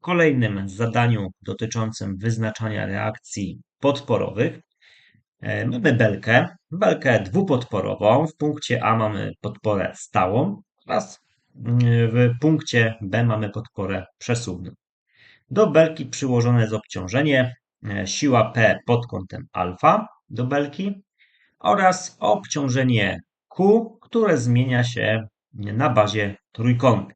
kolejnym zadaniu dotyczącym wyznaczania reakcji podporowych e, mamy belkę, belkę dwupodporową. W punkcie A mamy podporę stałą oraz mm, w punkcie B mamy podporę przesuwną. Do belki przyłożone jest obciążenie e, siła P pod kątem alfa do belki oraz obciążenie Q, które zmienia się na bazie trójkąta.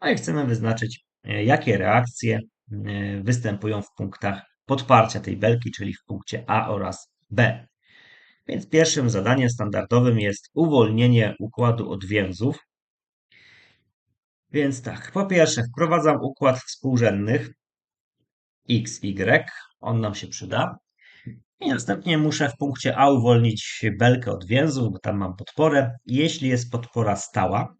No i chcemy wyznaczyć, jakie reakcje e, występują w punktach podparcia tej belki, czyli w punkcie A oraz B. Więc pierwszym zadaniem standardowym jest uwolnienie układu odwięzów. Więc tak, po pierwsze wprowadzam układ współrzędnych x, y, on nam się przyda. I następnie muszę w punkcie A uwolnić belkę od więzów, bo tam mam podporę. Jeśli jest podpora stała,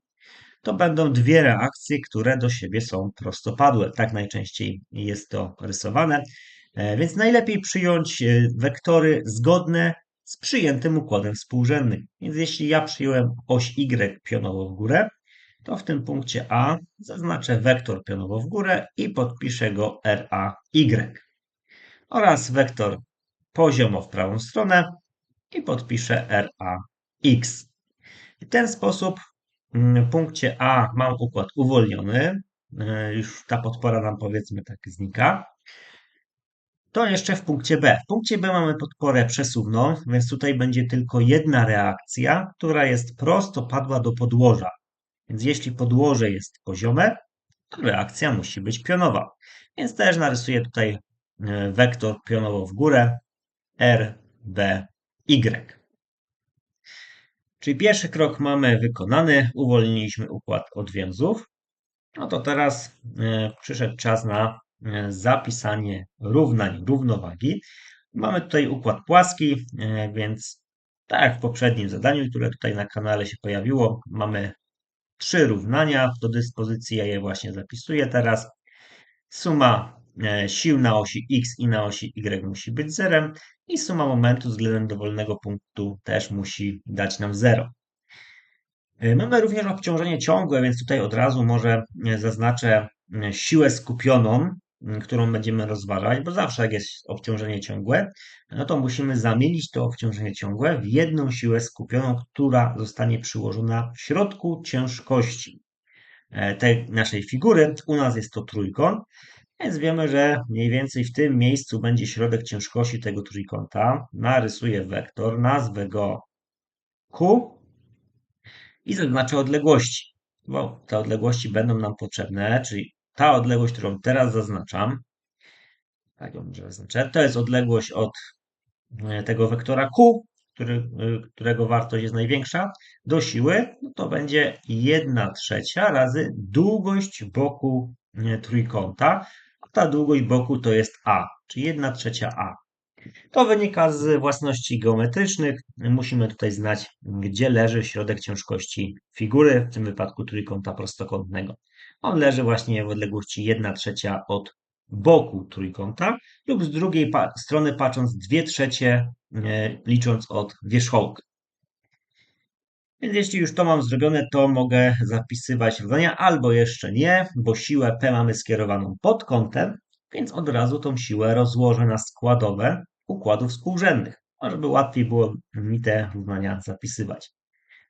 to będą dwie reakcje, które do siebie są prostopadłe. Tak najczęściej jest to rysowane. E, więc najlepiej przyjąć e, wektory zgodne z przyjętym układem współrzędnym. Więc jeśli ja przyjąłem oś Y pionowo w górę, to w tym punkcie A zaznaczę wektor pionowo w górę i podpiszę go RAY. Oraz wektor poziomo w prawą stronę i podpiszę RAX. W ten sposób punkcie A mam układ uwolniony. E, już ta podpora nam powiedzmy tak znika. To jeszcze w punkcie B. W punkcie B mamy podporę przesuwną, więc tutaj będzie tylko jedna reakcja, która jest prostopadła do podłoża. Więc jeśli podłoże jest poziome, to reakcja musi być pionowa. Więc też narysuję tutaj e, wektor pionowo w górę R, B, Y. Czyli pierwszy krok mamy wykonany, uwolniliśmy układ odwięzów. No to teraz e, przyszedł czas na e, zapisanie równań równowagi. Mamy tutaj układ płaski, więc tak jak w poprzednim zadaniu, które tutaj na kanale się pojawiło, mamy trzy równania do dyspozycji, ja je właśnie zapisuję teraz. Suma e, sił na osi x i na osi y musi być zerem i suma momentu względem dowolnego punktu też musi dać nam 0. E, mamy również obciążenie ciągłe, więc tutaj od razu może e, zaznaczę siłę skupioną którą będziemy rozważać, bo zawsze jak jest obciążenie ciągłe, no to musimy zamienić to obciążenie ciągłe w jedną siłę skupioną, która zostanie przyłożona w środku ciężkości e, tej naszej figury. U nas jest to trójkąt, więc wiemy, że mniej więcej w tym miejscu będzie środek ciężkości tego trójkąta. Narysuję wektor, nazwę go Q i zaznaczę odległości, bo te odległości będą nam potrzebne, czyli ta odległość, którą teraz zaznaczam, tak ją zaznaczę, to jest odległość od e, tego wektora Q, który, e, którego wartość jest największa, do siły, no to będzie 1 trzecia razy długość boku e, trójkąta, ta długość boku to jest A, czyli 1 trzecia A. To wynika z własności geometrycznych. Musimy tutaj znać, gdzie leży środek ciężkości figury, w tym wypadku trójkąta prostokątnego. On leży właśnie w odległości 1 trzecia od boku trójkąta lub z drugiej strony patrząc 2 trzecie e, licząc od wierzchołka. Więc jeśli już to mam zrobione, to mogę zapisywać równania albo jeszcze nie, bo siłę P mamy skierowaną pod kątem, więc od razu tą siłę rozłożę na składowe układów współrzędnych, żeby łatwiej było mi te równania zapisywać.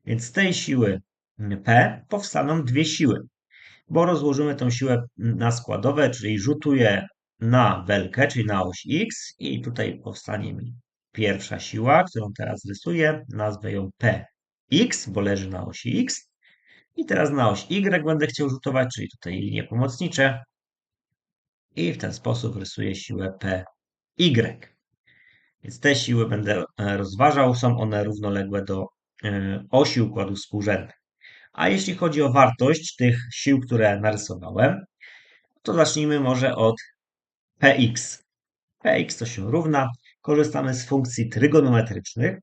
Więc z tej siły P powstaną dwie siły bo rozłożymy tą siłę na składowe, czyli rzutuję na belkę, czyli na oś X i tutaj powstanie mi pierwsza siła, którą teraz rysuję. Nazwę ją Px, bo leży na osi X. I teraz na oś Y będę chciał rzutować, czyli tutaj linie pomocnicze. I w ten sposób rysuję siłę Py. Więc te siły będę e, rozważał. Są one równoległe do e, osi układu współrzędnych. A jeśli chodzi o wartość tych sił, które narysowałem, to zacznijmy może od Px. Px to się równa. Korzystamy z funkcji trygonometrycznych.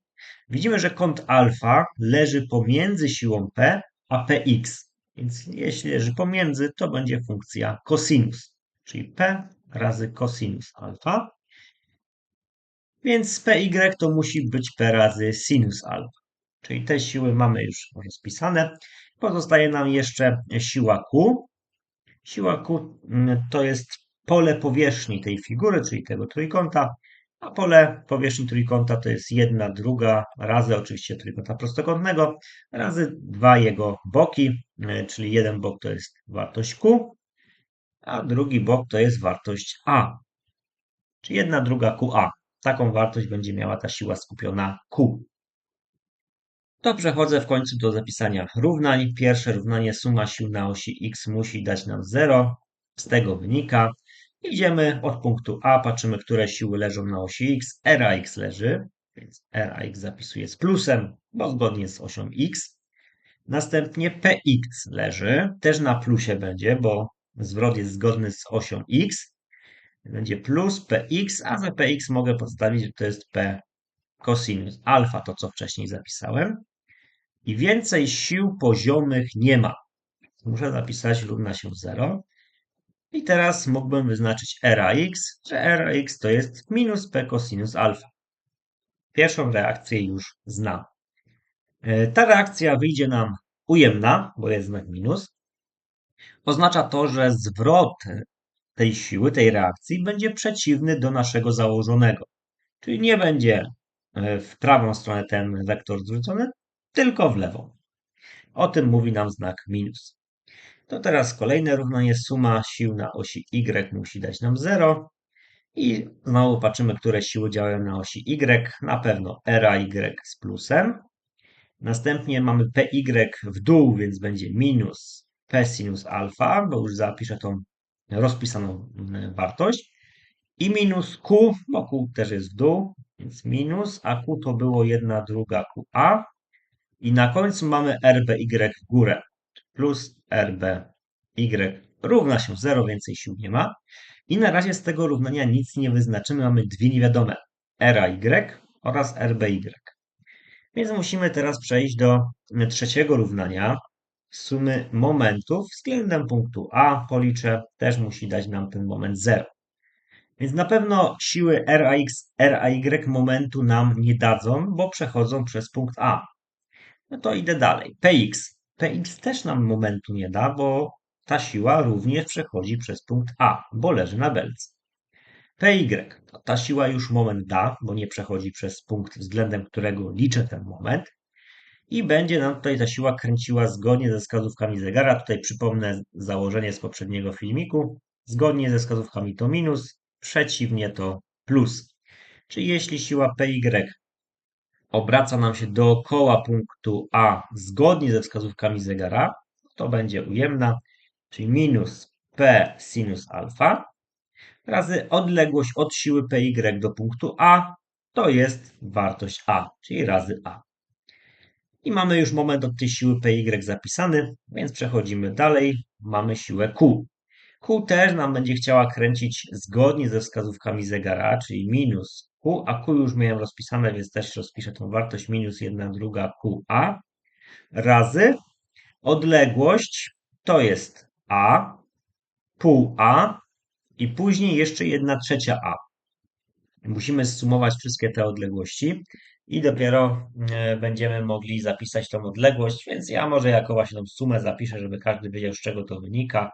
Widzimy, że kąt alfa leży pomiędzy siłą P a Px. Więc jeśli leży pomiędzy, to będzie funkcja cosinus, czyli P razy cosinus alfa. Więc Py to musi być P razy sinus alfa. Czyli te siły mamy już rozpisane. Pozostaje nam jeszcze siła Q. Siła Q mm, to jest pole powierzchni tej figury, czyli tego trójkąta, a pole powierzchni trójkąta to jest jedna druga razy oczywiście trójkąta prostokątnego, razy dwa jego boki, e, czyli jeden bok to jest wartość Q, a drugi bok to jest wartość A, czyli jedna druga QA. Taką wartość będzie miała ta siła skupiona Q. To przechodzę w końcu do zapisania równań. Pierwsze równanie suma sił na osi x musi dać nam 0. Z tego wynika. Idziemy od punktu A, patrzymy, które siły leżą na osi x. RAX leży, więc RAX zapisuję z plusem, bo zgodnie z osią x. Następnie PX leży, też na plusie będzie, bo zwrot jest zgodny z osią x. Będzie plus PX, a za PX mogę podstawić, że to jest P cosinus alfa, to co wcześniej zapisałem i więcej sił poziomych nie ma. Muszę zapisać równa się 0. I teraz mógłbym wyznaczyć RAX, że RAX to jest minus P cosinus alfa. Pierwszą reakcję już znam. E, ta reakcja wyjdzie nam ujemna, bo jest znak minus. Oznacza to, że zwrot tej siły, tej reakcji będzie przeciwny do naszego założonego. Czyli nie będzie e, w prawą stronę ten wektor zwrócony, tylko w lewą. O tym mówi nam znak minus. To teraz kolejne równanie. Suma sił na osi y musi dać nam 0. I znowu patrzymy, które siły działają na osi y. Na pewno RAY z plusem. Następnie mamy PY w dół, więc będzie minus P sinus alfa, bo już zapiszę tą rozpisaną mm, wartość. I minus Q, bo Q też jest w dół, więc minus, a Q to było 1 druga QA. I na końcu mamy RBY w górę. Plus RBY równa się 0, więcej sił nie ma. I na razie z tego równania nic nie wyznaczymy. Mamy dwie niewiadome. RAY oraz RBY. Więc musimy teraz przejść do trzeciego równania. Sumy momentów względem punktu A policzę. Też musi dać nam ten moment 0. Więc na pewno siły RAX, RAY momentu nam nie dadzą, bo przechodzą przez punkt A. No to idę dalej. Px. Px też nam momentu nie da, bo ta siła również przechodzi przez punkt A, bo leży na belce. Py. Ta siła już moment da, bo nie przechodzi przez punkt, względem którego liczę ten moment. I będzie nam tutaj ta siła kręciła zgodnie ze wskazówkami zegara. Tutaj przypomnę założenie z poprzedniego filmiku. Zgodnie ze wskazówkami to minus, przeciwnie to plus. Czyli jeśli siła Py obraca nam się dookoła punktu A zgodnie ze wskazówkami zegara, to będzie ujemna, czyli minus P sinus alfa razy odległość od siły PY do punktu A, to jest wartość A, czyli razy A. I mamy już moment od tej siły PY zapisany, więc przechodzimy dalej. Mamy siłę Q. Q też nam będzie chciała kręcić zgodnie ze wskazówkami zegara, czyli minus A Q już miałem rozpisane, więc też rozpiszę tą wartość minus 1 druga QA razy odległość to jest A, pół A i później jeszcze 1 trzecia A. Musimy zsumować wszystkie te odległości i dopiero e, będziemy mogli zapisać tą odległość, więc ja może jako właśnie tą sumę zapiszę, żeby każdy wiedział z czego to wynika.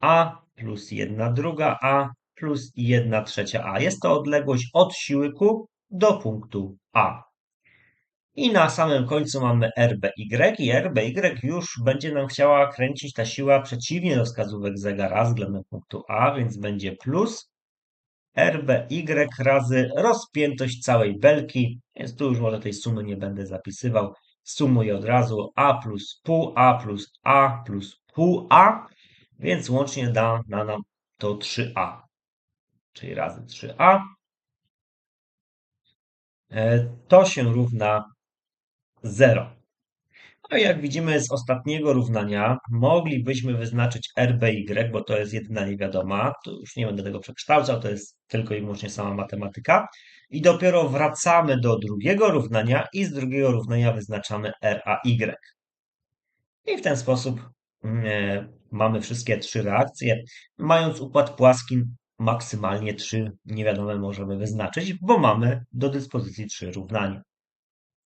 A plus 1 druga A plus 1 trzecia A. Jest to odległość od siły Q do punktu A. I na samym końcu mamy RBY i RBY już będzie nam chciała kręcić ta siła przeciwnie do wskazówek zegara względem punktu A, więc będzie plus RBY razy rozpiętość całej belki, więc tu już może tej sumy nie będę zapisywał. Sumuję od razu A plus pół A plus A plus pół A, więc łącznie da na nam to 3A czyli razy 3a, e, to się równa 0. No i jak widzimy z ostatniego równania, moglibyśmy wyznaczyć RBY, bo to jest jedyna niewiadoma. Tu już nie będę tego przekształcał, to jest tylko i wyłącznie sama matematyka. I dopiero wracamy do drugiego równania i z drugiego równania wyznaczamy RAY. I w ten sposób mm, e, mamy wszystkie trzy reakcje. Mając układ płaski, maksymalnie trzy niewiadome możemy wyznaczyć, bo mamy do dyspozycji trzy równania.